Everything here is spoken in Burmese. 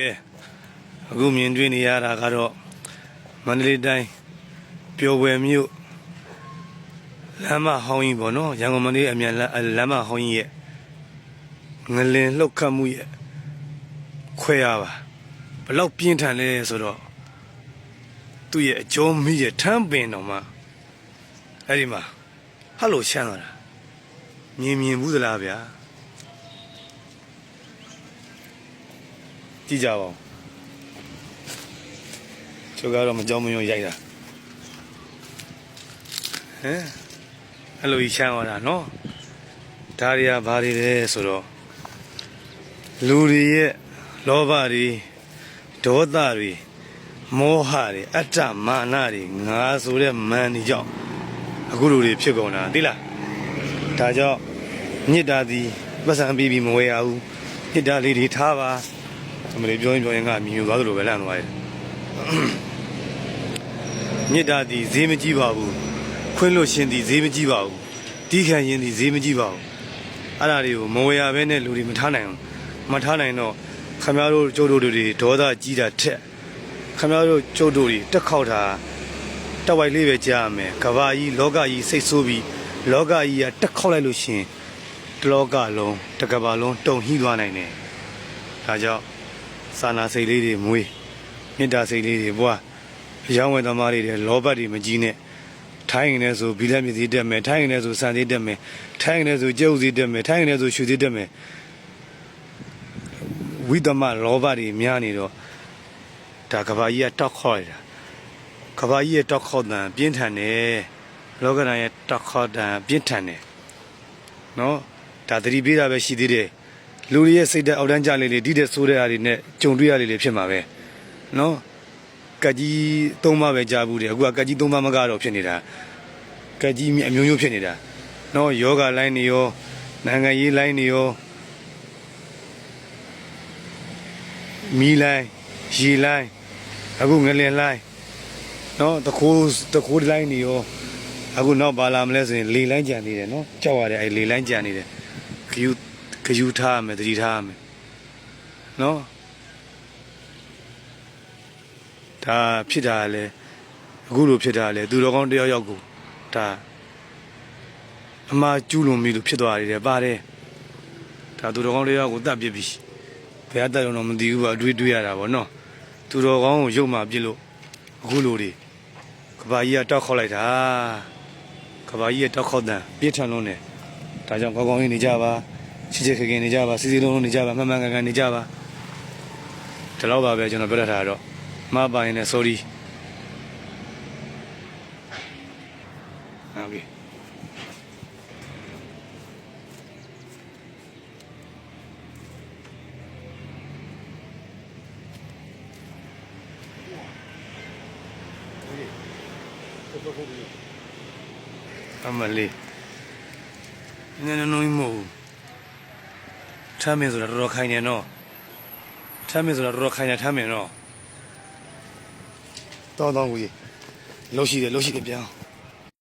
ကဲအခုမြင်တွေ့နေရတာကတော့မန္တလေးတိုင်းပျော်ဝယ်မြို့လမ်းမဟောင်းကြီးပေါ့နော်ရန်ကုန်မန္တလေးအမြန်လမ်းအလမ်းမဟောင်းကြီးရဲ့ငလင်လှုပ်ခတ်မှုရဲ့ခွဲရပါဘလောက်ပြင်းထန်လဲဆိုတော့သူ့ရဲ့အကျုံးမိရဲ့ထမ်းပင်တော်မှာအဲ့ဒီမှာဟတ်လို့ရှမ်းလာတာမြင်မြင်ဘူးသလားဗျာ ကြည့်ကြပါဦးကျော်ကတော့မကြောက်မရွံ့ရိုက်တာဟမ်အဲ့လိုကြီးရှမ်းသွားတာနော်ဒါတွေကဘာတွေလဲဆိုတော့လူတွေရဲ့လောဘတွေဒေါသတွေမောဟတွေအတ္တမာနတွေငါဆိုတဲ့မန်တွေကြောင့်အခုလူတွေဖြစ်ကုန်တာသိလားဒါကြောင့်မြစ်တာသည်ပတ်စံပြီးပြီးမဝဲရဘူးမြစ်တာလေးတွေထားပါ အမလေးပြောရင်ပြောရင်ကမြင်ယူသွားသလိုပဲလန့်သွားတယ်မြစ်တာသည်ဈေးမကြီးပါဘူးခွင်းလို့ရှင်သည်ဈေးမကြီးပါဘူးတီးခံရင်သည်ဈေးမကြီးပါဘူးအဲ့ဒါတွေကိုမဝဲရဘဲနဲ့လူတွေမထားနိုင်ဘူးမထားနိုင်တော့ခမရတို့ကျုပ်တို့တွေဒေါသကြီးတာထက်ခမရတို့ကျုပ်တို့တွေတက်ခောက်တာတက်ဝိုက်လေးပဲကြားရမယ်ကဘာကြီးလောကကြီးစိတ်ဆိုးပြီးလောကကြီးကတက်ခောက်လိုက်လို့ရှင်တလောကလုံးတကဘာလုံးတုံဟီးသွားနိုင်တယ်ဒါကြောင့် စာနာစိတ်လေးတွေမွေးမေတ္တာစိတ်လေးတွေဘွားအယောင်းဝယ်သမားတွေတဲ့လောဘတွေမကြီးနဲ့ထိုင်းရင်လည်းဆိုဘီလက်မြစီတက်မယ်ထိုင်းရင်လည်းဆိုစံသေးတက်မယ်ထိုင်းရင်လည်းဆိုကျုပ်စီတက်မယ်ထိုင်းရင်လည်းဆိုရွှေစီတက်မယ်ဝိသမလောဘတွေများနေတော့ဒါကဘာကြီးကတောက်ခေါ်ရတာကဘာကြီးရဲ့တောက်ခေါ်တန်ပြင်းထန်တယ်လောကဓာတ်ရဲ့တောက်ခေါ်တန်ပြင်းထန်တယ်နော်ဒါသတိပေးတာပဲရှိသေးတယ် လူတွေရဲ့စိတ်ဓာတ်အောက်တန်းကြလေးလေးဒီတဲ့ဆိုးတဲ့အားတွေနဲ့ကြုံတွေ့ရလေးလေးဖြစ်မှာပဲနော်ကက်ကြီးသုံးပါပဲကြားဘူးတယ်အခုကကက်ကြီးသုံးပါမကတော့ဖြစ်နေတာကက်ကြီးအမျိုးမျိုးဖြစ်နေတာနော်ယောဂလိုင်းနေရောနိုင်ငံရေးလိုင်းနေရောမီလိုင်းရေလိုင်းအခုငလင်လိုင်းနော်တခိုးတခိုးလိုင်းနေရောအခုနောက်ပါလာမလဲဆိုရင်လေလိုင်းကြံနေတယ်နော်ကြောက်ရတယ်အဲလေလိုင်းကြံနေတယ်ခယူ ခယူထားရမယ်တတိထားရမယ်နော်ဒါဖြစ်တာလေအခုလိုဖြစ်တာလေသူတော်ကောင်းတယောက်ယောက်ကိုဒါအမှားကျူးလွန်ပြီလို့ဖြစ်သွားတယ်ပါတယ်ဒါသူတော်ကောင်းတယောက်ကိုတတ်ပြစ်ပြီဘယ်အတက်တော့မသိဘူးပေါ့အတွေးတွေးရတာပေါ့နော်သူတော်ကောင်းကိုရုပ်မှပြစ်လို့အခုလိုတွေကဘာကြီးကတောက်ခေါက်လိုက်တာကဘာကြီးကတောက်ခေါက်တန်ပြစ်ထန်လုံးနေဒါကြောင့်ကောင်းကောင်းလေးနေကြပါ ချစ်ချစ်ခင်ခင်နေကြပါစီစီလုံးလုံးနေကြပါမှန်မှန်ကန်ကန်နေကြပါဒီလောက်ပါပဲကျွန်တော်ပြောရတာတော့မပါရင်လည်း sorry ဟုတ်ပြီအမလေးနည်းနည်းနုံးမဟုတ် ထမ်းမင်းဆိုတာတော်တော်ခိုင်နေနော်ထမ်းမင်းဆိုတာတော်တော်ခိုင်နေထမ်းမင်းနော်တောင်းတောင်းကိုကြီးလှုပ်ရှိတယ်လှုပ်ရှိတယ်ပြန်အောင်